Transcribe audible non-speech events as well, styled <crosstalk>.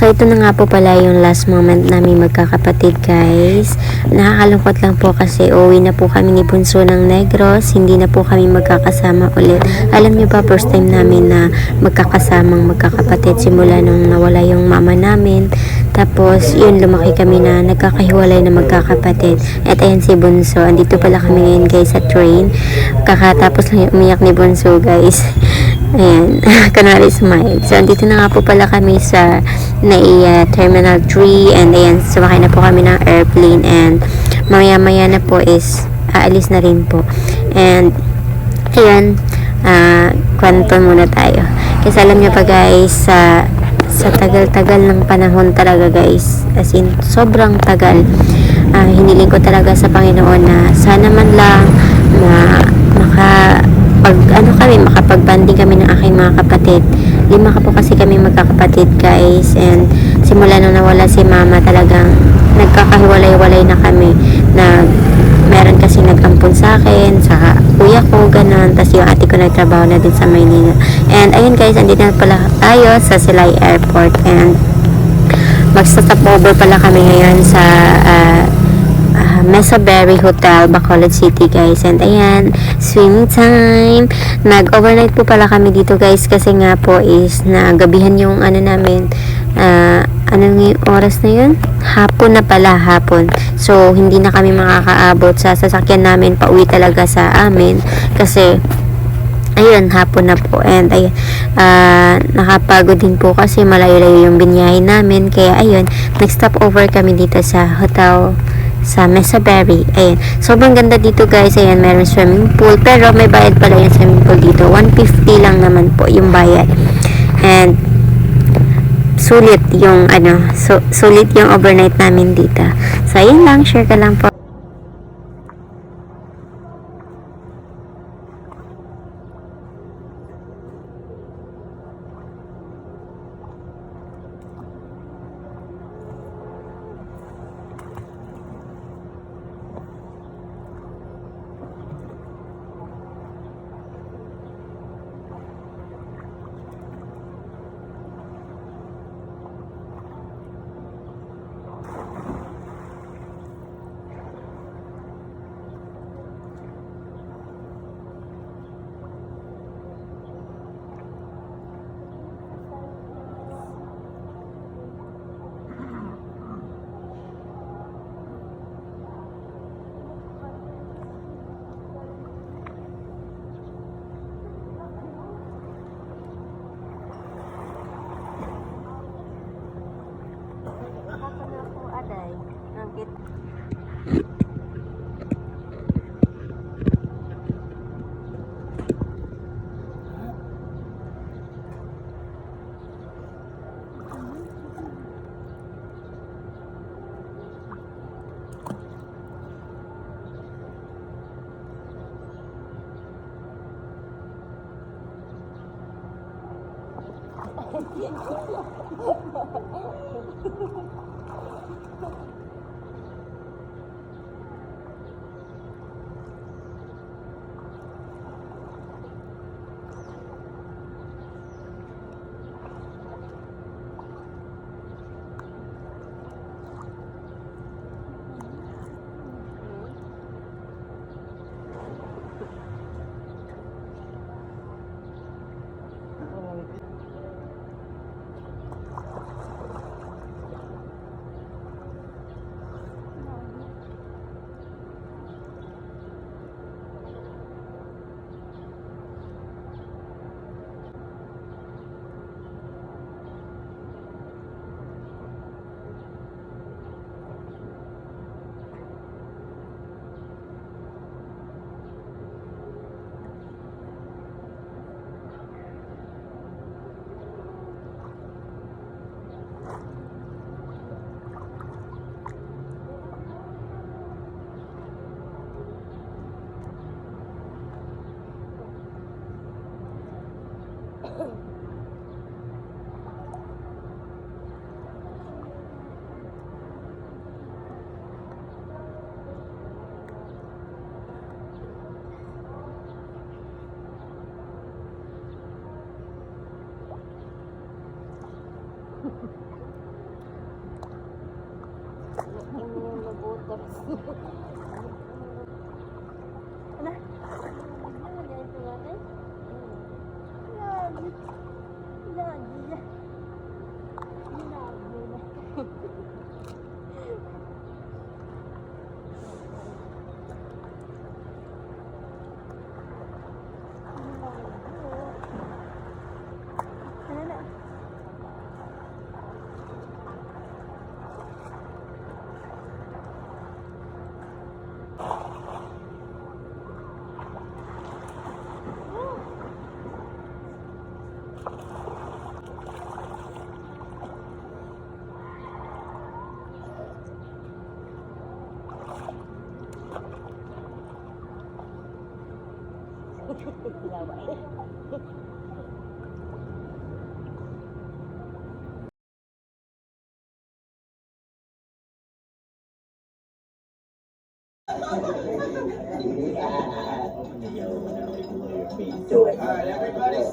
So, ito na nga po pala yung last moment namin magkakapatid, guys. Nakakalungkot lang po kasi uwi na po kami ni Bunso ng Negros. Hindi na po kami magkakasama ulit. Alam niyo ba, first time namin na magkakasamang magkakapatid simula nung nawala yung mama namin. Tapos, yun, lumaki kami na nagkakahiwalay na magkakapatid. At ayan si Bunso. Andito pala kami ngayon, guys, sa train. Kakatapos lang umiyak ni Bunso, guys. Ayan, <laughs> kunwari smile. So, andito na nga po pala kami sa NAIA Terminal 3 and ayan, sumakay na po kami ng airplane and mamaya-maya na po is aalis na rin po. And, ayan, ah, kwento muna tayo. Kasi alam niyo pa guys, sa sa tagal-tagal ng panahon talaga guys, as in, sobrang tagal, ah, hiniling ko talaga sa Panginoon na sana man lang na maka pag ano kami, makapag-banding kami ng aking mga kapatid. Lima ka po kasi kami magkakapatid guys and simula nung nawala si mama talagang nagkakahiwalay-walay na kami na meron kasi nag-ampon sa akin, sa kuya ko, ganun. Tapos yung ate ko nagtrabaho na din sa Maynila. And ayun guys, andito na pala tayo sa Silay Airport and magsa-stop over pala kami ngayon sa ah, ah, Mesa Berry Hotel, Bacolod City guys. And ayan, swimming time. Nag-overnight po pala kami dito guys kasi nga po is nagabihan yung ano namin. ah, anong yung oras na yun? Hapon na pala, hapon. So, hindi na kami makakaabot sa sasakyan namin pauwi talaga sa amin kasi ayun, hapon na po. And ayun, ah, nakapagod din po kasi malayo-layo yung binyahin namin. Kaya ayun, nag-stop over kami dito sa hotel sa Mesa Berry. Ayun. Sobrang ganda dito guys. Ayan, meron swimming pool. Pero may bayad pala yung swimming pool dito. 150 lang naman po yung bayad. And sulit yung ano, su- sulit yung overnight namin dito. So, ayun lang. Share ka lang po. Thank you. ね。<laughs> mabutas. Ano? Ano Alright, everybody